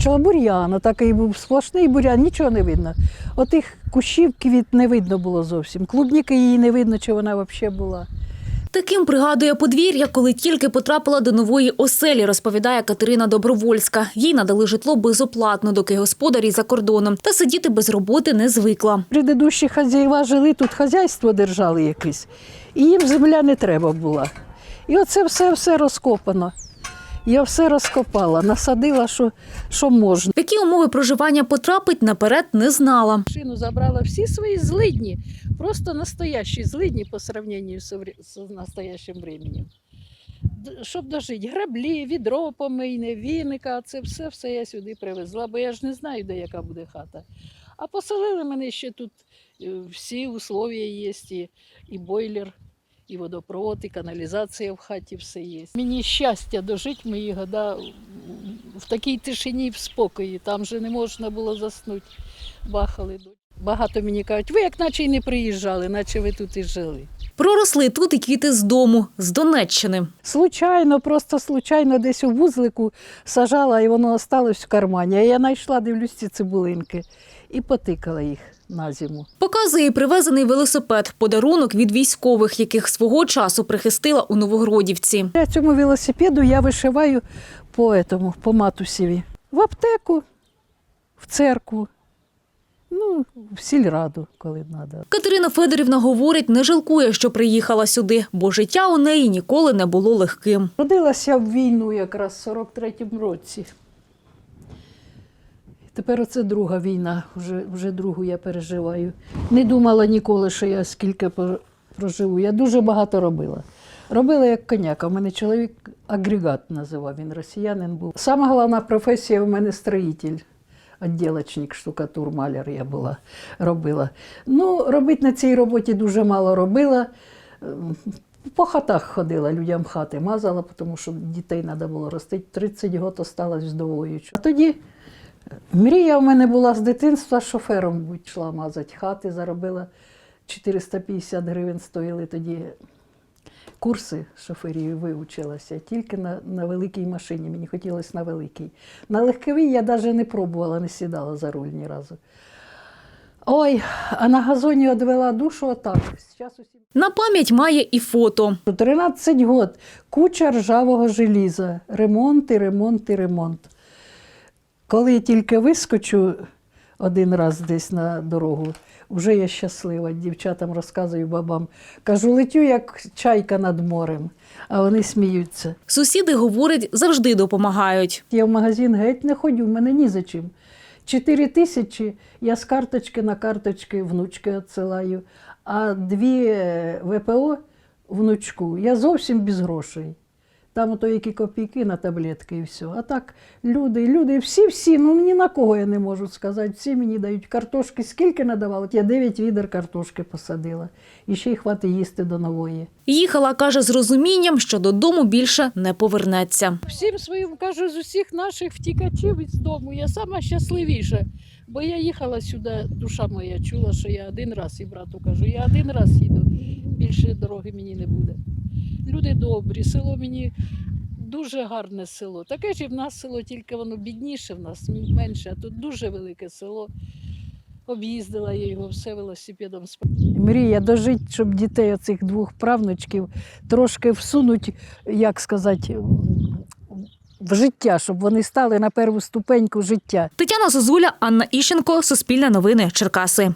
Що бур'ян, такий був сплошний бур'ян, нічого не видно. Отих кущів квіт не видно було зовсім. Клубніки її не видно, чи вона взагалі була. Таким пригадує подвір'я, коли тільки потрапила до нової оселі, розповідає Катерина Добровольська. Їй надали житло безоплатно, доки господарі за кордоном. Та сидіти без роботи не звикла. Предыдущі хазяїва жили тут, хазяйство держали якесь, і їм земля не треба була. І оце все все розкопано. Я все розкопала, насадила, що, що можна. В які умови проживання потрапить, наперед не знала. Машину забрала всі свої злидні, просто настоящі злидні по сравнению з, настоящим временем. Щоб дожити, граблі, відро помийне, віника, це все, все я сюди привезла, бо я ж не знаю, де яка буде хата. А поселили мене ще тут е, всі условия є, і бойлер, і водопровод, і каналізація в хаті все є. Мені щастя дожити мої года в такій тишині в спокої. Там же не можна було заснути. Бахали. Багато мені кажуть, ви як наче й не приїжджали, наче ви тут і жили. Проросли тут і квіти з дому, з Донеччини. Случайно, просто случайно десь у вузлику сажала, і воно осталось в кармані. А я знайшла, дивлюсь ці цибулинки і потикала їх на зиму. Показує і привезений велосипед, подарунок від військових, яких свого часу прихистила у Новогродівці. Я цьому велосипеду я вишиваю по, этому, по матусіві. В аптеку, в церкву, ну, в сільраду, коли треба. Катерина Федорівна говорить, не жалкує, що приїхала сюди, бо життя у неї ніколи не було легким. Родилася в війну якраз в 43-му році. Тепер оце друга війна, вже, вже другу я переживаю. Не думала ніколи, що я скільки проживу. Я дуже багато робила. Робила як коняка. У мене чоловік агрегат називав, він росіянин був. Сама головна професія у мене строїтель. Відділочник, штукатур, маляр я була, робила. Ну, робити на цій роботі дуже мало робила. Ем, По хатах ходила, людям хати мазала, тому що дітей треба було ростити. 30 років осталась вдовою. А тоді мрія в мене була з дитинства шофером бути, йшла мазати хати, заробила 450 гривень стоїли тоді курси шоферів вивчилася тільки на, на великій машині. Мені хотілося на великій. На легковій я навіть не пробувала, не сідала за руль ні разу. Ой, а на газоні відвела душу отак. Зараз усі На пам'ять має і фото. 13 год, куча ржавого желіза, ремонт і ремонт і ремонт. Коли тільки вискочу один раз десь на дорогу, вже я щаслива. Дівчатам розказую бабам. Кажу, летю як чайка над морем, а вони сміються. Сусіди, говорить, завжди допомагають. Я в магазин геть не ходю, в мене ні за чим. Чотири тисячі я з карточки на карточки внучки відсилаю, а дві е, ВПО внучку я зовсім без грошей. Там ото які копійки на таблетки і все. А так люди, люди, всі-всі, ну ні на кого я не можу сказати. Всі мені дають картошки. Скільки надавали? Я 9 відер картошки посадила. І ще й хватить їсти до нової. Їхала, каже, з розумінням, що додому більше не повернеться. Всім своїм кажу, з усіх наших втікачів із дому я сама щасливіша. Бо я їхала сюди, душа моя чула, що я один раз і брату кажу, я один раз їду, більше дороги мені не буде. Люди добрі, село мені дуже гарне село. Таке ж і в нас село, тільки воно бідніше в нас, менше, а тут дуже велике село. Об'їздила я його все велосипедом. Мрія дожити, щоб дітей оцих двох правнучків трошки всунуть, як сказати, в життя, щоб вони стали на перву ступеньку життя. Тетяна Зозуля, Анна Іщенко, Суспільне новини, Черкаси.